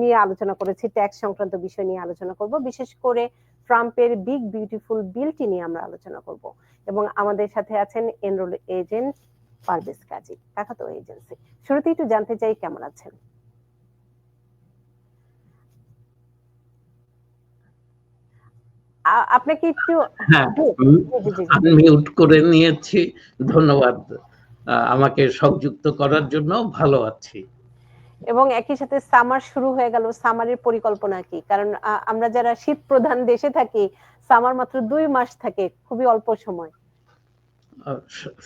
নিয়ে আলোচনা করেছি ট্যাক্স সংক্রান্ত বিষয় নিয়ে আলোচনা করব। বিশেষ করে ট্রাম্পের বিগ বিউটিফুল বিলটি নিয়ে আমরা আলোচনা করব। এবং আমাদের সাথে আছেন এনরোল এজেন্ট পারভেজ কাজী কাকাতো এজেন্সি শুরুতে একটু জানতে চাই কেমন আছেন? আপনাকে একটু হ্যাঁ। আনমিউট করে নিয়েছি। ধন্যবাদ। আমাকে সংযুক্ত করার জন্য ভালো আছি। এবং একই সাথে সামার শুরু হয়ে গেল। সামারের পরিকল্পনা কি? কারণ আমরা যারা শীত প্রধান দেশে থাকি সামার মাত্র দুই মাস থাকে খুবই অল্প সময়।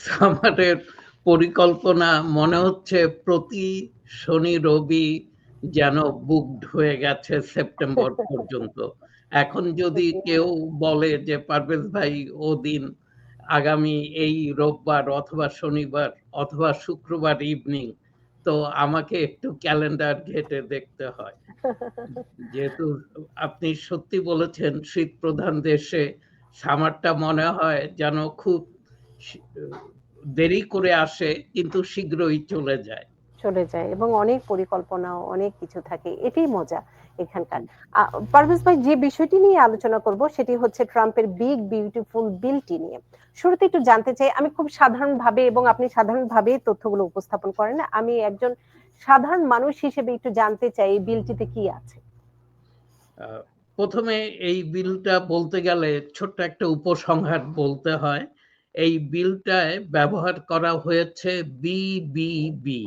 সামারের পরিকল্পনা মনে হচ্ছে প্রতি শনি রবি যেন বুকড হয়ে গেছে সেপ্টেম্বর পর্যন্ত। এখন যদি কেউ বলে যে পারভেজ ভাই ও দিন আগামী এই রোববার অথবা শনিবার অথবা শুক্রবার ইভিনিং তো আমাকে একটু ক্যালেন্ডার ঘেটে দেখতে হয়। যেহেতু আপনি সত্যি বলেছেন শীত প্রধান দেশে সামারটা মনে হয় যেন খুব দেরি করে আসে, কিন্তু শীঘ্রই চলে যায়। চলে যায় এবং অনেক পরিকল্পনা অনেক কিছু থাকে। এটাই মজা। এখানকার। পারভেজ ভাই, যে বিষয়টি নিয়ে আলোচনা করব সেটি হচ্ছে ট্রাম্পের বিগ, বিউটিফুল বিলটি নিয়ে। শুরুতে একটু জানতে চাই, আমি খুব সাধারণ ভাবে এবং আপনি সাধারণ ভাবে তথ্যগুলো উপস্থাপন করেন আমি একজন সাধারণ মানুষ হিসেবে একটু জানতে চাই এই বিলটিতে কি আছে। প্রথমে এই বিলটা বলতে গেলে ছোট্ট একটা উপসংহার বলতে হয়। এই বিলটায় ব্যবহার করা হয়েছে বিবিবি,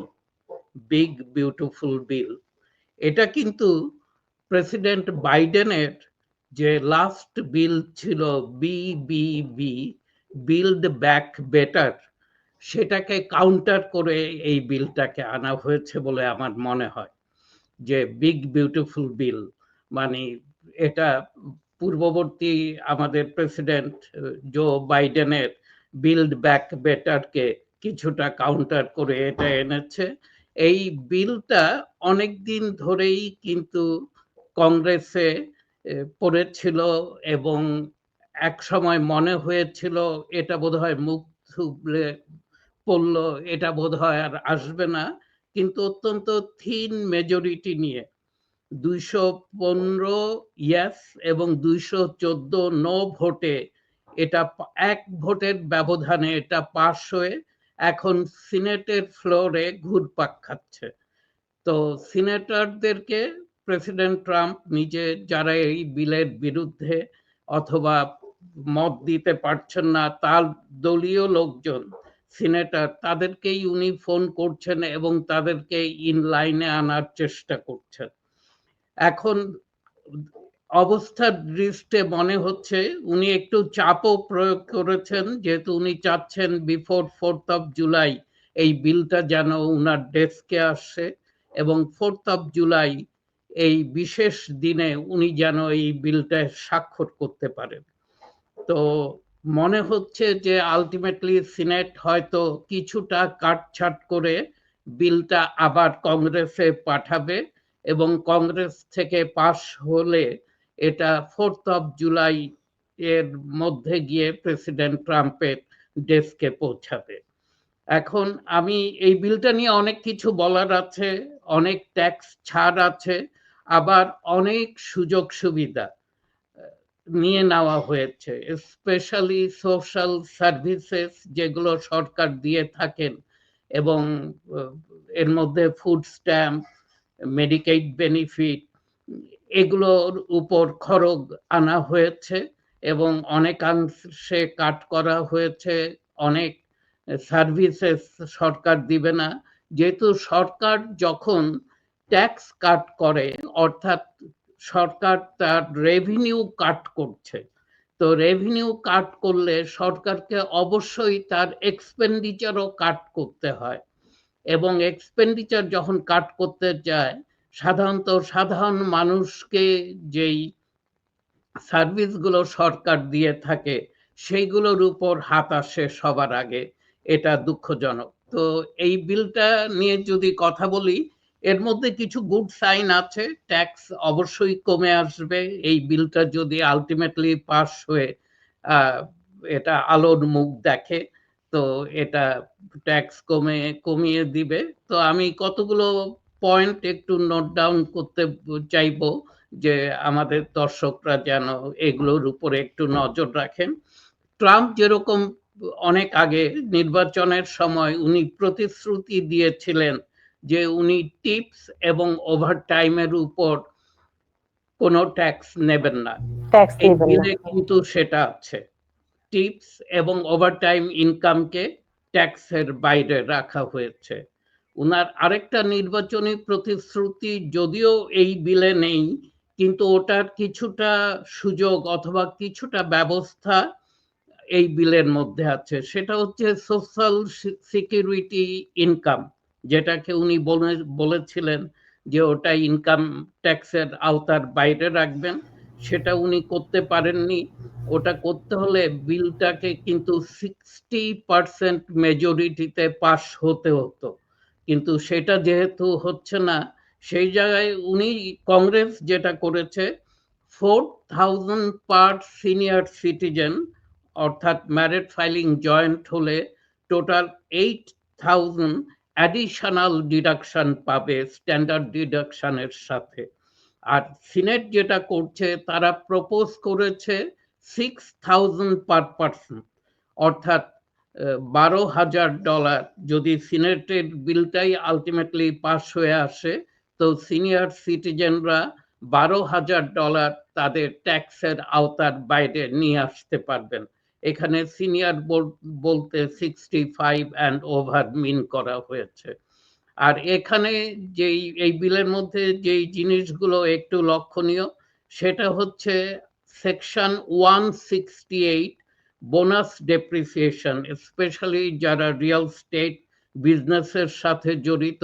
বিগ, বিউটিফুল বিল। এটা কিন্তু প্রেসিডেন্ট বাইডেনের যে লাস্ট বিল ছিল বিবিবি বিল্ড ব্যাক বেটার সেটাকে কাউন্টার করে এই বিলটাকে আনা হয়েছে বলে আমার মনে হয়। যে বিগ বিউটিফুল বিল মানে এটা পূর্ববর্তী আমাদের প্রেসিডেন্ট জো বাইডেনের বিল্ড ব্যাক বেটারকে কিছুটা কাউন্টার করে এটা এনেছে। এই বিলটা অনেক দিন ধরেই কিন্তু কংগ্রেসে পড়েছিল এবং এক সময় মনে হয়েছিল, এটা বোধহয় মুখ থুবড়ে পড়ল, এটা বোধহয় আর আসবে না, কিন্তু অত্যন্ত থিন মেজরিটি নিয়ে। দুইশো পনেরো ইয়াস এবং দুইশো চোদ্দ নো ভোটে এটা এক ভোটের ব্যবধানে এটা পাশ হয়ে এখন সিনেটের ফ্লোরে ঘুরপাক খাচ্ছে। তো সিনেটরদেরকে প্রেসিডেন্ট ট্রাম্প নিজে যারা এই বিলের বিরুদ্ধে অথবা মত দিতে পারছেন না, তার দলীয় লোকজন, সিনেটর, তাদেরকেই উনি ফোন করছেন এবং তাদেরকে ইন লাইনে আনার চেষ্টা করছেন। এখন অবস্থার দৃষ্টে মনে হচ্ছে উনি একটু চাপও প্রয়োগ করেছেন, যেহেতু উনি চাচ্ছেন বিফোর ফোর্থ অফ জুলাই এই বিলটা যেন উনার ডেস্কে আসে এবং ফোর্থ অফ জুলাই এই বিশেষ দিনে উনি যেন এই বিলটা স্বাক্ষর করতে পারেন। তো মনে হচ্ছে যে আলটিমেটলি সিনেট হয়তো কিছুটা কাটছাট করে বিলটা আবার কংগ্রেসে পাঠাবে এবং কংগ্রেস থেকে পাশ হলে এটা ফোর্থ অফ জুলাই এর মধ্যে গিয়ে প্রেসিডেন্ট ট্রাম্পের ডেস্কে পৌঁছাবে। এখন আমি এই বিলটা নিয়ে অনেক কিছু বলার আছে, অনেক ট্যাক্স ছাড় আছে আবার অনেক সুযোগ সুবিধা নিয়ে নেওয়া হয়েছে স্পেশালি সোশ্যাল সার্ভিসেস যেগুলো সরকার দিয়ে থাকেন এবং এর মধ্যে ফুড স্ট্যাম্প মেডিকেড বেনিফিট এগুলোর উপর খরচ আনা হয়েছে এবং অনেকাংশে কাট করা হয়েছে, অনেক সার্ভিসেস সরকার দিবে না। যেহেতু সরকার যখন ট্যাক্স কাট করে অর্থাৎ সরকার তার রেভিনিউ কাট করছে। তো রেভিনিউ কাট করলে সরকারকে অবশ্যই তার এক্সপেন্ডিচারও কাট করতে হয়। এবং এক্সপেন্ডিচার যখন কাট করতে যায়, সাধারণত সাধারণ মানুষকে যেই সার্ভিসগুলো সরকার দিয়ে থাকে, সেইগুলোর উপর হাত আসে সবার আগে। এটা দুঃখজনক। তো এই বিলটা নিয়ে যদি কথা বলি এর মধ্যে কিছু গুড সাইন আছে ট্যাক্স অবশ্যই কমে আসবে, এই বিলটা যদি আলটিমেটলি পাস হয়ে এটা আলোর মুখ দেখে, তো এটা ট্যাক্স কমে, কমিয়ে দিবে। তো আমি কতগুলো পয়েন্ট একটু নোট ডাউন করতে চাইব যে আমাদের দর্শকরা যেন এগুলোর উপরে একটু নজর রাখেন। ট্রাম্প যেরকম অনেক আগে নির্বাচনের সময় উনি প্রতিশ্রুতি দিয়েছিলেন যে উনি টিপস এবং ওভারটাইমের উপর কোনো ট্যাক্স নেবেন না। এই বিলে কিন্তু সেটা আছে। টিপস এবং ওভারটাইম ইনকামকে ট্যাক্সের বাইরে রাখা হয়েছে। উনার আরেকটা নির্বাচনী প্রতিশ্রুতি যদিও এই বিলে নেই কিন্তু ওটার কিছুটা সুযোগ অথবা কিছুটা ব্যবস্থা এই বিলের মধ্যে আছে। সেটা হচ্ছে সোশ্যাল সিকিউরিটি ইনকাম। যেটাকে উনি বলে- বলেছিলেন যে ওটা ইনকাম ট্যাক্সের আওতার বাইরে রাখবেন, সেটা উনি করতে পারেননি। ওটা করতে হলে বিলটাকে কিন্তু সিক্সটি পার্সেন্ট মেজরিটিতে পাশ হতে হতো। কিন্তু সেটা যেহেতু হচ্ছে না, সেই জায়গায় উনি কংগ্রেস যেটা করেছে four thousand per senior citizen অর্থাৎ ম্যারিড ফাইলিং জয়েন্ট হলে total eight thousand additional deduction পাবে স্ট্যান্ডার্ড ডিডাকশনের সাথে। আর সিনেট যেটা করছে, তারা প্রপোজ করেছে সিক্স থাউজেন্ড পার পার্সন অর্থাৎ বারো হাজার ডলার যদি সিনেটের বিলটাই আলটিমেটলি পাস হয়ে আসে, তো সিনিয়র সিটিজেনরা বারো হাজার ডলার তাদের ট্যাক্সের আওতার বাইরে নিয়ে আসতে পারবেন। এখানে সিনিয়র বলতে sixty five and over mean করা হয়েছে। আর এখানে যেই, এই বিলের মধ্যে যেই জিনিসগুলো একটু লক্ষণীয়, সেটা হচ্ছে section one sixty eight bonus depreciation specially যারা রিয়েল স্টেট বিজনেসের সাথে জড়িত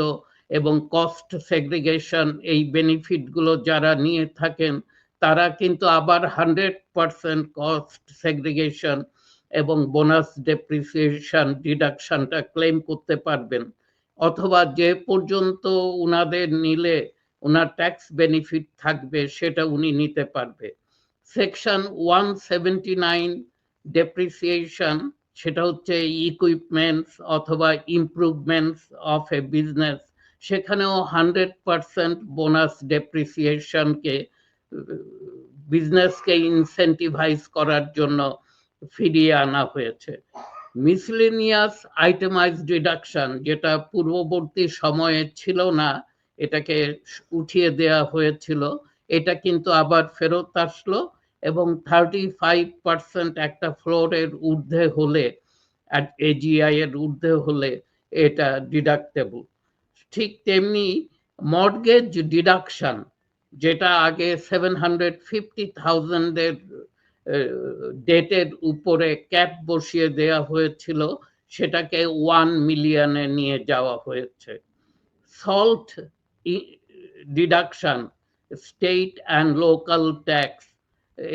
এবং কস্ট সেগ্রিগেশন এই বেনিফিটগুলো যারা নিয়ে থাকেন তারা কিন্তু আবার হান্ড্রেড পার্সেন্ট কস্ট সেগ্রিগেশন এবং বোনাস ডেপ্রিসিয়েশন ডিডাকশনটা ক্লেম করতে পারবেন। অথবা যে পর্যন্ত উনাদের নিলে ওনার ট্যাক্স বেনিফিট থাকবে, সেটা উনি নিতে পারবে। Section one seventy nine depreciation সেটা হচ্ছে ইকুইপমেন্টস অথবা ইমপ্রুভমেন্টস অফ এ বিজনেস সেখানেও হান্ড্রেড পার্সেন্ট বোনাস ডেপ্রিসিয়েশনকে বিজনেসকে ইনসেন্টিভাইজ করার জন্য ফিরিয়ে আনা হয়েছে। মিসলেনিয়াস আইটেমাইজ ডিডাকশন যেটা পূর্ববর্তী সময়ে ছিল না, এটাকে উঠিয়ে দেওয়া হয়েছিল, এটা কিন্তু আবার ফেরত আসলো এবং থার্টি ফাইভ পার্সেন্ট একটা ফ্লোরের ঊর্ধ্বে হলে এজিআই এর ঊর্ধ্বে হলে এটা ডিডাক্টেবল ঠিক তেমনি মর্গেজ ডিডাকশন যেটা আগে সেভেন হান্ড্রেড ফিফটি থাউজেন্ডের ডেটের উপরে ক্যাপ বসিয়ে দেওয়া হয়েছিল, সেটাকে ওয়ান মিলিয়নে নিয়ে যাওয়া হয়েছে। SALT deduction state and local tax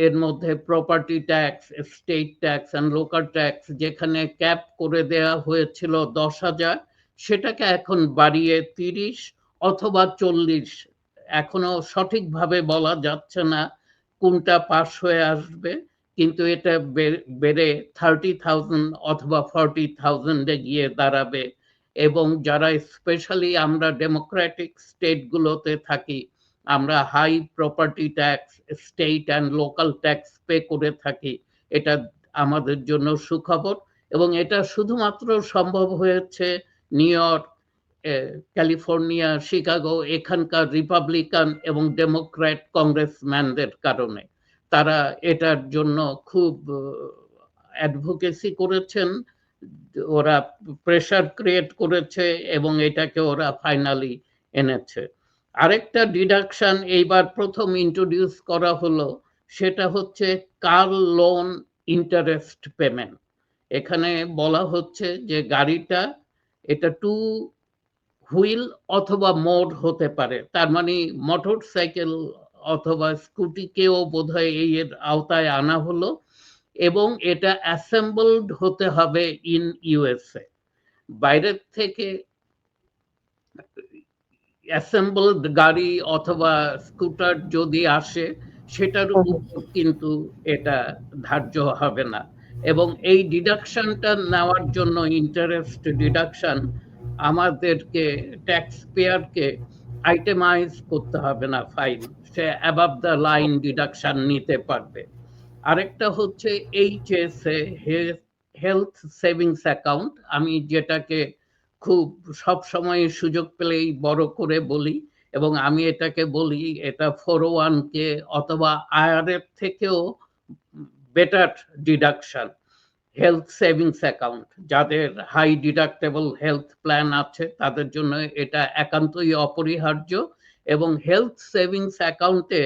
এর মধ্যে property tax state tax and local tax যেখানে ক্যাপ করে দেওয়া হয়েছিল দশ হাজার, সেটাকে এখন বাড়িয়ে তিরিশ অথবা চল্লিশ এখনও সঠিকভাবে বলা যাচ্ছে না কোনটা পাস হয়ে আসবে, কিন্তু এটা বেড়ে থার্টি থাউজেন্ড অথবা ফর্টি থাউজেন্ডে গিয়ে দাঁড়াবে। এবং যারা স্পেশালি আমরা ডেমোক্রেটিক স্টেটগুলোতে থাকি, আমরা high property tax state and local tax pay করে থাকি, এটা আমাদের জন্য সুখবর। এবং এটা শুধুমাত্র সম্ভব হয়েছে নিউ ইয়র্ক ক্যালিফোর্নিয়া, শিকাগো, এখানকার রিপাবলিকান এবং ডেমোক্র্যাট কংগ্রেসম্যানদের কারণে। তারা এটার জন্য খুব অ্যাডভোকেসি করেছেন, ওরা প্রেশার ক্রিয়েট করেছে এবং এটাকে ওরা ফাইনালি এনেছে। আরেকটা ডিডাকশন এইবার প্রথম ইন্ট্রোডিউস করা হলো, সেটা হচ্ছে কার লোন ইন্টারেস্ট পেমেন্ট। এখানে বলা হচ্ছে যে গাড়িটা, এটা টু হুইল অথবা মোড হতে পারে। তার মানে মোটর সাইকেল অথবা স্কুটিকেও বোধহয় এই এর আওতায় আনা হলো এবং এটা অ্যাসেম্বলড হতে হবে ইন ইউএসএ। বাইরের থেকে অ্যাসেম্বলড গাড়ি অথবা স্কুটার যদি আসে সেটার উপর কিন্তু এটা ধার্য হবে না। এবং এই ডিডাকশনটা নেওয়ার জন্য ইন্টারেস্ট ডিডাকশন আমাদেরকে ট্যাক্স পেয়ারকে আইটেমাইজ করতে হবে না ফাইন সে অ্যাবাভ দ্য লাইন ডিডাকশন নিতে পারবে। আরেকটা হচ্ছে এইচএস হেলথ সেভিংস অ্যাকাউন্ট আমি যেটাকে খুব সব সময় সুযোগ পেলেই বড় করে বলি, এবং আমি এটাকে বলি, এটা ফোর ওয়ান কে অথবা আইআরএফ থেকেও better deduction health savings account যাদের হাই ডিডাক্টেবল হেলথ প্ল্যান আছে, তাদের জন্য এটা একান্তই অপরিহার্য এবং হেলথ সেভিংস অ্যাকাউন্টে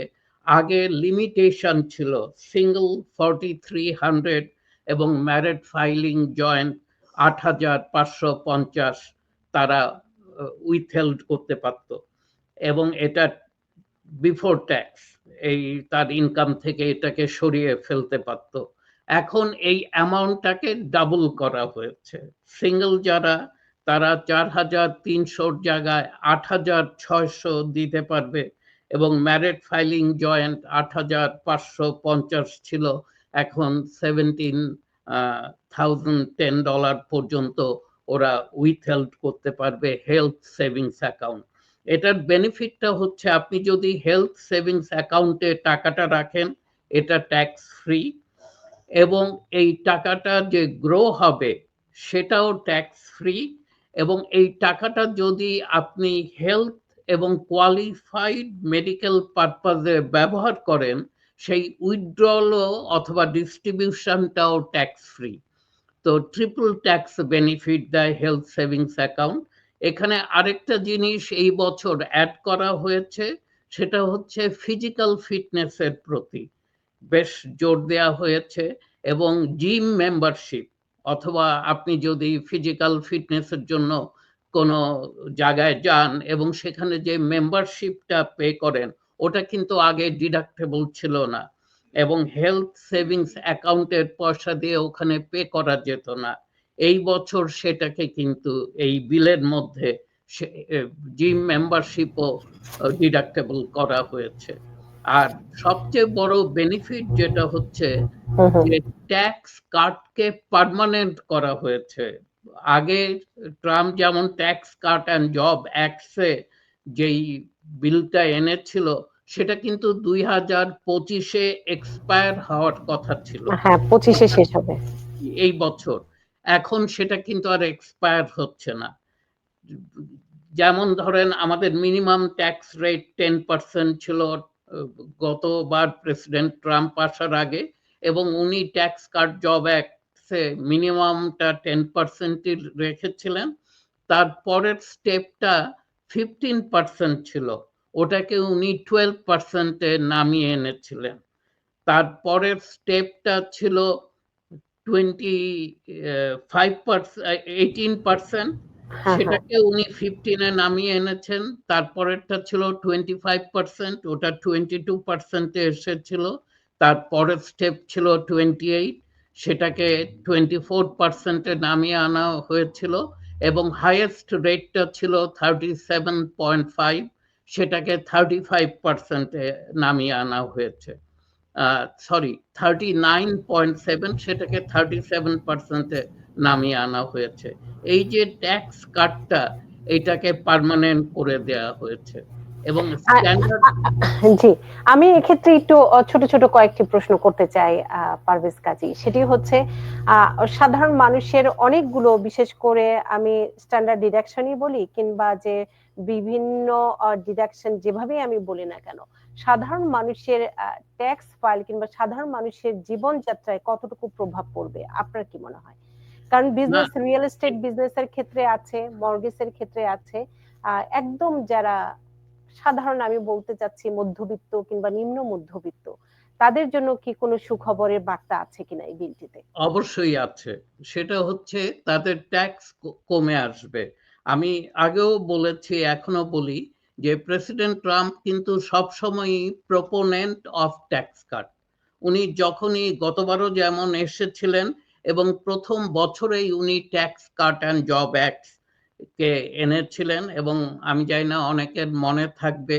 আগে লিমিটেশন ছিল সিঙ্গল ফর্টি থ্রি হান্ড্রেড এবং ম্যারেড ফাইলিং জয়েন্ট আট হাজার পাঁচশো পঞ্চাশ তারা উইথহেল্ড করতে পারত এবং এটা বিফোর ট্যাক্স এই তার ইনকাম থেকে এটাকে সরিয়ে ফেলতে পারত। এখন এই অ্যামাউন্টটাকে ডাবল করা হয়েছে। সিঙ্গেল যারা, তারা চার হাজার তিনশোর জায়গায় আট হাজার ছয়শো দিতে পারবে এবং ম্যারেড ফাইলিং জয়েন্ট আট হাজার পাঁচশো পঞ্চাশ ছিল। এখন সেভেন্টিন থাউজেন্ড টেন ডলার পর্যন্ত ওরা উইথহেল্ড করতে পারবে হেলথ সেভিংস অ্যাকাউন্ট এটার বেনিফিটটা হচ্ছে আপনি যদি হেলথ সেভিংস অ্যাকাউন্টে টাকাটা রাখেন, এটা ট্যাক্স ফ্রি এবং এই টাকাটা যে গ্রো হবে, সেটাও ট্যাক্স ফ্রি এবং এই টাকাটা যদি আপনি হেলথ এবং কোয়ালিফাইড মেডিকেল পারপাজে ব্যবহার করেন, সেই উইথড্রলও অথবা ডিস্ট্রিবিউশনটাও ট্যাক্স ফ্রি তো ট্রিপল ট্যাক্স বেনিফিট দেয় হেলথ সেভিংস অ্যাকাউন্ট এখানে আরেকটা জিনিস এই বছর অ্যাড করা হয়েছে, সেটা হচ্ছে ফিজিক্যাল ফিটনেসের প্রতি। বেশ জোর দেওয়া হয়েছে এবং জিম মেম্বারশিপ অথবা আপনি যদি ফিজিক্যাল ফিটনেসের জন্য কোনো জায়গায় যান এবং সেখানে যে মেম্বারশিপটা পে করেন, ওটা কিন্তু আগে ডিডাক্টেবল ছিল না এবং হেলথ সেভিংস অ্যাকাউন্টের পয়সা দিয়ে ওখানে পে করা যেত না। এই বছর সেটাকে কিন্তু এই বিলের মধ্যে জিম মেম্বারশিপও ডিডাক্টেবল করা হয়েছে। আর সবচেয়ে বড় বেনিফিট যেটা হচ্ছে যে ট্যাক্স কাটকে পার্মানেন্ট করা হয়েছে। আগে ট্রাম্প যেমন ট্যাক্স কাট অ্যান্ড জব অ্যাক্টসে যেই বিলটা এনেছিল সেটা কিন্তু দুই হাজার পঁচিশে এক্সপায়ার হওয়ার কথা ছিল। হ্যাঁ পঁচিশে শেষ হবে। এই বছর। এখন সেটা কিন্তু আর এক্সপায়ার হচ্ছে না। যেমন ধরেন আমাদের minimum tax rate ten percent ছিল গতবার প্রেসিডেন্ট ট্রাম্প আসার আগে, এবং উনি ট্যাক্স কাট জব অ্যাক্টে মিনিমামটা টেন পার্সেন্টই রেখেছিলেন। তারপরের স্টেপটা ফিফটিন পার্সেন্ট ছিল। ওটাকে উনি টুয়েলভ পার্সেন্টে নামিয়ে এনেছিলেন। তারপরের স্টেপটা ছিল twenty five percent eighteen percent. সেটাকে উনি ফিফটিনে নামিয়ে এনেছেন। তারপরেরটা ছিল টোয়েন্টি ফাইভ পার্সেন্ট ওটা টোয়েন্টি টু পার্সেন্টে এসেছিল। তারপরের স্টেপ ছিল টোয়েন্টি এইট সেটাকে টোয়েন্টি ফোর পার্সেন্টে নামিয়ে আনা হয়েছিল এবং হাইয়েস্ট রেটটা ছিল থার্টি সেভেন পয়েন্ট ফাইভ সেটাকে থার্টি ফাইভ পার্সেন্টে নামিয়ে আনা হয়েছে। Sorry thirty nine point seven সেটাকে থার্টি সেভেন পার্সেন্টে নামিয়ে আনা হয়েছে। এই যে ট্যাক্স কাটটা এটাকে পার্মানেন্ট করে দেওয়া হয়েছে। এবং জি, আমি এক্ষেত্রে একটু ছোট ছোট কয়েকটি প্রশ্ন করতে চাই পারভেজ কাজী। সেটি হচ্ছে সাধারণ মানুষের অনেকগুলো, বিশেষ করে আমি স্ট্যান্ডার্ড ডিডাকশনই বলি, কিংবা যে বিভিন্ন ডিডাকশন যেভাবেই আমি বলি না কেন, সাধারণ মানুষের ট্যাক্স ফাইল কিংবা সাধারণ মানুষের জীবনযাত্রায় কতটুকু প্রভাব পড়বে? আপনার কি মনে হয়? কারণ বিজনেস রিয়েল এস্টেট বিজনেসের ক্ষেত্রে আছে মর্গেজের ক্ষেত্রে আছে একদম যারা সাধারণ আমি বলতে চাচ্ছি মধ্যবিত্ত কিংবা নিম্ন মধ্যবিত্ত তাদের জন্য কি কোনো সুখবরের বার্তা আছে কিনা এই বিলটিতে অবশ্যই আছে। সেটা হচ্ছে তাদের ট্যাক্স কমে আসবে। আমি আগেও বলেছি এখনও বলি যে প্রেসিডেন্ট ট্রাম্প কিন্তু সবসময়ই প্রপোনেন্ট অফ ট্যাক্স কাট উনি যখনই গতবারও যেমন এসেছিলেন এবং প্রথম বছরেই উনি tax cut and job act কে এনেছিলেন এবং আমি জানি না অনেকের মনে থাকবে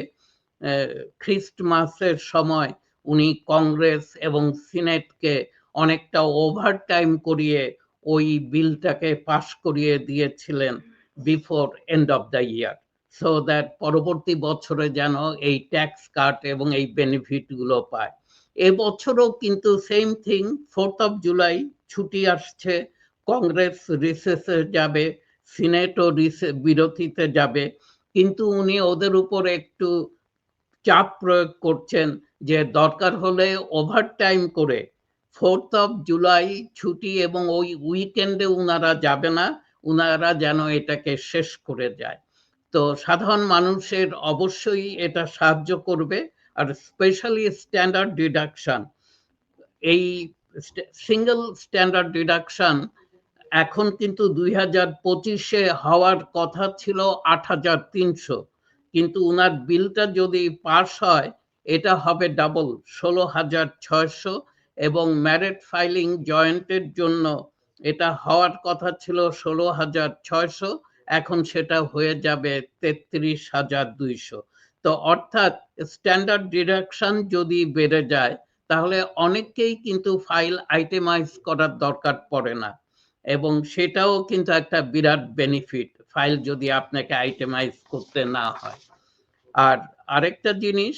খ্রিস্টমাসের সময় উনি কংগ্রেস এবং সিনেটকে অনেকটা ওভার টাইম করিয়ে ওই বিলটাকে পাশ করিয়ে দিয়েছিলেন before end of the year so that পরবর্তী বছরে যেন এই ট্যাক্স কাট এবং এই বেনিফিটগুলো পায়। এবছরও কিন্তু same thing fourth of July ছুটি আসছে, কংগ্রেস রিসেসে যাবে, সিনেটও বিরতিতে যাবে। কিন্তু উনি ওদের উপর একটু চাপ প্রয়োগ করছেন যে দরকার হলে ওভার টাইম করে ফোর্থ অফ জুলাই ছুটি এবং ওই উইকেন্ডে উনারা যাবে না, উনারা যেন এটাকে শেষ করে যায়। তো সাধারণ মানুষের অবশ্যই এটা সাহায্য করবে, আর স্পেশালি স্ট্যান্ডার্ড ডিডাকশন এই সিঙ্গেল স্ট্যান্ডার্ড ডিডাকশন এখন কিন্তু দুই হাজার পঁচিশে হওয়ার কথা ছিল আট হাজার তিনশো। কিন্তু উনার বিলটা যদি পাস হয়, এটা হবে ডাবল ষোলো হাজার ছয়শো এবং ম্যারেট ফাইলিং জয়েন্টের জন্য এটা হওয়ার কথা ছিল ষোলো হাজার ছয়শো, এখন সেটা হয়ে যাবে তেত্রিশ হাজার দুইশো। তো অর্থাৎ স্ট্যান্ডার্ড ডিডাকশন যদি বেড়ে যায় তাহলে অনেককেই কিন্তু ফাইল আইটেমাইজ করার দরকার পড়ে না। এবং সেটাও কিন্তু একটা বিরাট বেনিফিট, ফাইল যদি আপনাকে আইটেমাইজ করতে না হয়। আর আরেকটা জিনিস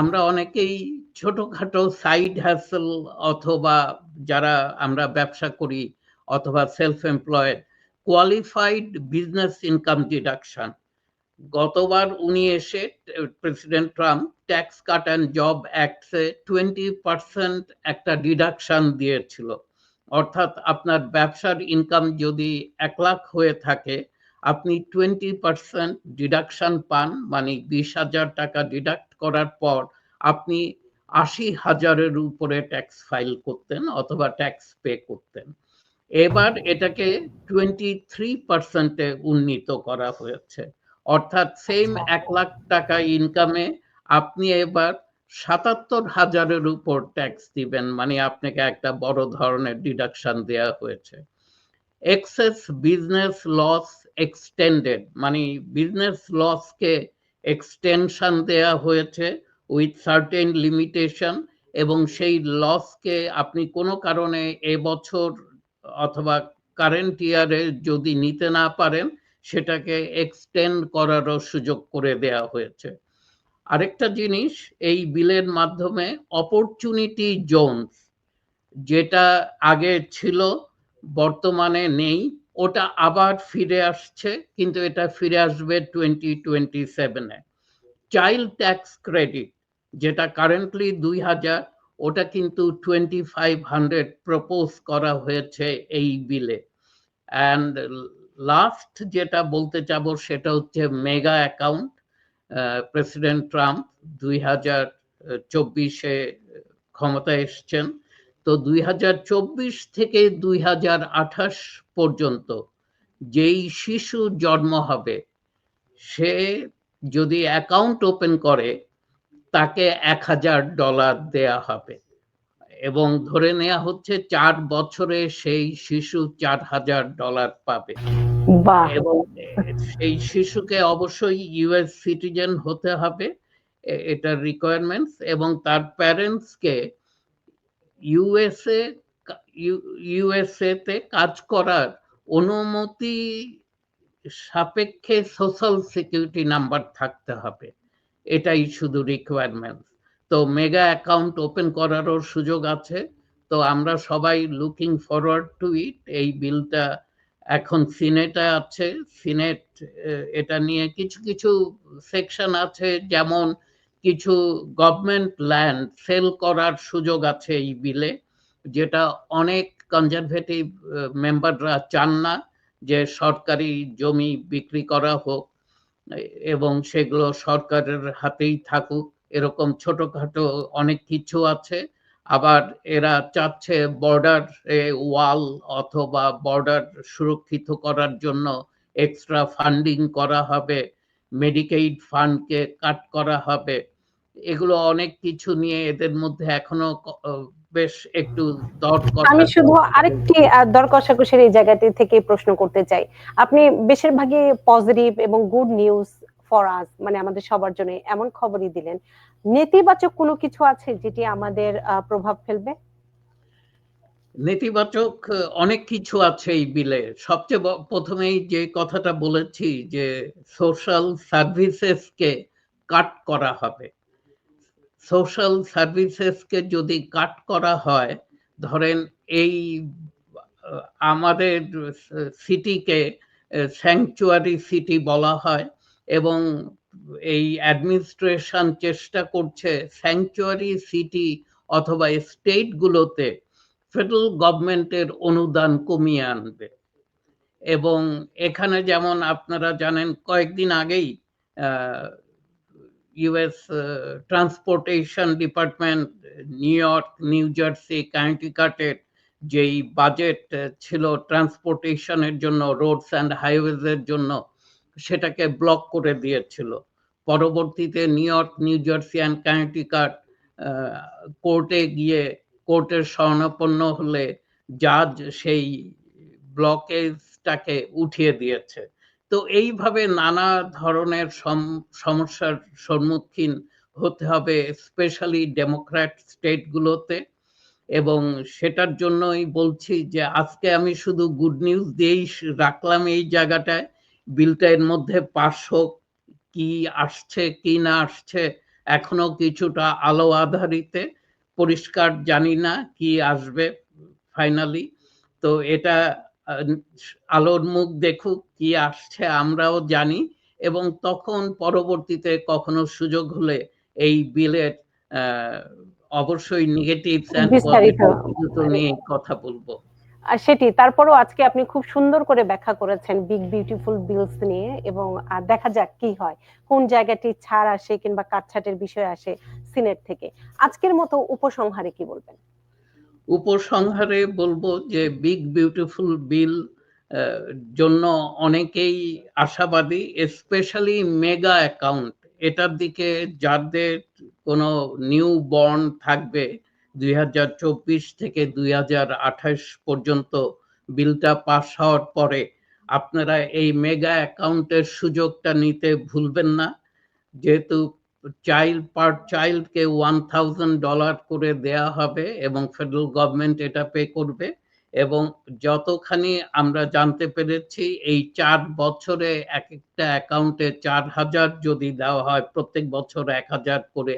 আমরা অনেকেই ছোটখাটো সাইড হ্যাসেল অথবা যারা আমরা ব্যবসা করি অথবা self employed qualified business income deduction গতবার উনি এসে president Trump tax cut and job অ্যাক্টসে twenty percent একটা ডিডাকশন দিয়েছিল। অর্থাৎ আপনার ব্যবসার ইনকাম যদি এক লাখ হয়ে থাকে, আপনি টোয়েন্টি পার্সেন্ট ডিডাকশন পান মানে বিশ হাজার টাকা ডিডাক্ট করার পর আপনি আশি হাজারের উপরে ট্যাক্স ফাইল করতেন অথবা ট্যাক্স পে করতেন। এবার এটাকে টোয়েন্টি থ্রি পার্সেন্টে উন্নীত করা হয়েছে। অর্থাৎ সেম এক লাখ টাকা ইনকামে আপনি এবার সাতাত্তর হাজারের উপর ট্যাক্স দিবেন। মানে আপনাকে একটা বড় ধরনের ডিডাকশন দেওয়া হয়েছে। এক্সেস বিজনেস লস এক্সটেন্ডেড মানে বিজনেস লসকে এক্সটেনশন দেয়া হয়েছে উইথ সার্টেন লিমিটেশন এবং সেই লসকে আপনি কোনো কারণে এবছর অথবা কারেন্ট ইয়ারে যদি নিতে না পারেন সেটাকে এক্সটেন্ড করারও সুযোগ করে দেয়া হয়েছে। আরেকটা জিনিস, এই বিলের মাধ্যমে অপরচুনিটি জোনস যেটা আগে ছিল, বর্তমানে নেই, ওটা আবার ফিরে আসছে, কিন্তু এটা ফিরে আসবে টোয়েন্টি টোয়েন্টি সেভেনে চাইল্ড ট্যাক্স ক্রেডিট যেটা কারেন্টলি দুই হাজার, ওটা কিন্তু টোয়েন্টি ফাইভ হান্ড্রেড প্রপোজ করা হয়েছে এই বিলে। অ্যান্ড লাস্ট যেটা বলতে চাবো সেটা হচ্ছে মেগা অ্যাকাউন্ট প্রেসিডেন্ট ট্রাম্প দুই হাজার চব্বিশে ক্ষমতায় এসছেন। তো দুই হাজার চব্বিশ থেকে দুই হাজার আঠাশ পর্যন্ত যেই শিশু জন্ম হবে, সে যদি অ্যাকাউন্ট ওপেন করে, তাকে এক হাজার ডলার দেয়া হবে। এবং ধরে নেওয়া হচ্ছে চার বছরে সেই শিশু চার হাজার ডলার পাবে। এবং সেই শিশুকে অবশ্যই ইউএস সিটিজেন হতে হবে এটার রিকোয়ারমেন্টস এবং তার প্যারেন্টসকে ইউএসএ ইউএসএ তে কাজ করার অনুমতি সাপেক্ষে সোশ্যাল সিকিউরিটি নাম্বার থাকতে হবে। এটাই শুধু রিকোয়ারমেন্টস তো মেগা অ্যাকাউন্ট ওপেন করারও সুযোগ আছে। তো আমরা সবাই লুকিং ফরওয়ার্ড টু ইট এই বিলটা এখন সিনেটে আছে। সিনেট এটা নিয়ে কিছু কিছু সেকশন আছে। যেমন কিছু গভর্নমেন্ট ল্যান্ড সেল করার সুযোগ আছে এই বিলে, যেটা অনেক কনজারভেটিভ মেম্বাররা চান না যে সরকারি জমি বিক্রি করা হোক। এবং সেগুলো সরকারের হাতেই থাকুক। এরকম ছোটখাটো অনেক কিছু আছে। আবার এরা চাচ্ছে বর্ডার ওয়াল অথবা বর্ডার সুরক্ষিত করার জন্য এক্সট্রা ফান্ডিং করা হবে মেডিকেইড ফান্ডকে কাট করা হবে। এগুলো অনেক কিছু নিয়ে এদের মধ্যে এখনও বেশ একটু আমি শুধু আরেকটি দর কষাকষির এই জায়গাটি থেকে প্রশ্ন করতে চাই। আপনি বেশিরভাগই পজিটিভ এবং গুড নিউজ ফর আস মানে আমাদের সবার জন্য এমন খবরই দিলেন। নেতিবাচক কোনো কিছু আছে যেটি আমাদের প্রভাব ফেলবে? নেতিবাচক অনেক কিছু আছে এই বিলে। সবচেয়ে প্রথমেই যে কথাটা বলেছি যে সোশ্যাল সার্ভিসেসকে কাট করা হবে। সোশ্যাল সার্ভিসেসকে যদি কাট করা হয়, ধরেন এই আমাদের সিটিকে স্যাংচুয়ারি সিটি বলা হয় এবং এই অ্যাডমিনিস্ট্রেশন চেষ্টা করছে স্যাংচুয়ারি সিটি অথবা স্টেট গুলোতে ফেডারেল গভর্নমেন্টের অনুদান কমিয়ে আনবে এবং এখানে যেমন আপনারা জানেন, কয়েকদিন আগেই US transportation department New York New Jersey কানেক্টিকাটের যেই বাজেট ছিল ট্রান্সপোর্টেশনের জন্য রোডস অ্যান্ড হাইওয়েজের জন্য সেটাকে ব্লক করে দিয়েছিল। পরবর্তীতে New York, New Jersey and Connecticut কোর্টে গিয়ে কোর্টের শরণাপন্ন হলে জাজ সেই ব্লকেজটাকে উঠিয়ে দিয়েছে। তো এইভাবে নানা ধরনের সম- সমস্যার সম্মুখীন হতে হবে স্পেশালি ডেমোক্র্যাট স্টেটগুলোতে এবং সেটার জন্যই বলছি যে, আজকে আমি শুধু গুড নিউজ দিয়েই রাখলাম এই জায়গাটায়। বিলটা এর মধ্যে পাশ হোক কি আসছে কি না আসছে এখনও কিছুটা আলো আধারিতে পরিষ্কার জানি না কি আসবে ফাইনালি তো এটা আলোর মুখ দেখুক কি আসছে আমরাও জানি এবং তখন পরবর্তীতে কখনো সুযোগ হলে এই বিলের আহ, অবশ্যই নেগেটিভ। নিয়ে কথা বলব সেটি। তারপরও আজকে আপনি খুব সুন্দর করে ব্যাখ্যা করেছেন বিগ বিউটিফুল বিলস নিয়ে এবং দেখা যাক কি হয়, কোন জায়গাটি ছাড় আসে কিংবা কাটছাটের বিষয় আসে সিনেট থেকে। আজকের মতো উপসংহারে কি বলবেন? উপসংহারে বলব যে বিগ বিউটিফুল বিল জন্য অনেকেই আশাবাদী স্পেশালি মেগা অ্যাকাউন্ট এটার দিকে যাদের কোনো নিউ বর্ন থাকবে দুই হাজার চব্বিশ থেকে দুই পর্যন্ত বিলটা পাস হওয়ার পরে আপনারা এই মেগা অ্যাকাউন্টের সুযোগটা নিতে ভুলবেন না। যেহেতু চাইল্ড পার চাইল্ডকে ওয়ান থাউজেন্ড ডলার করে দেয়া হবে এবং ফেডারেল গভর্নমেন্ট এটা পে করবে এবং যতখানি আমরা জানতে পেরেছি, এই চার বছরে এক একটা অ্যাকাউন্টে চার হাজার যদি দেওয়া হয়, প্রত্যেক বছর এক হাজার করে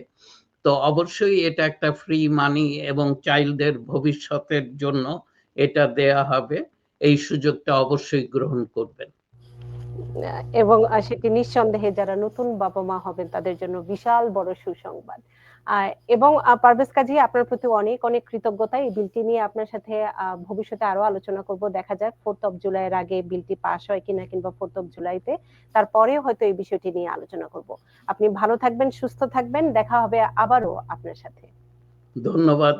তো অবশ্যই এটা একটা ফ্রি মানি এবং চাইল্ডদের ভবিষ্যতের জন্য এটা দেয়া হবে। এই সুযোগটা অবশ্যই গ্রহণ করবেন। এবং সেটি নিঃসন্দেহে যারা নতুন বাবা মা হবেন, তাদের জন্য বিশাল বড় সুসংবাদ। এবং পারভেজ কাজী, আপনার প্রতি অনেক অনেক কৃতজ্ঞতা। এই বিলটি নিয়ে আপনার সাথে ভবিষ্যতে আরও আলোচনা করব। দেখা যাক ফোর্থ অফ জুলাইয়ের আগে বিলটি পাস হয় কিনা কিংবা ফোর্থ অফ জুলাইতে তারপরে হয়তো এই বিষয়টি নিয়ে আলোচনা করব। আপনি ভালো থাকবেন, সুস্থ থাকবেন। দেখা হবে আবারও আপনার সাথে। ধন্যবাদ।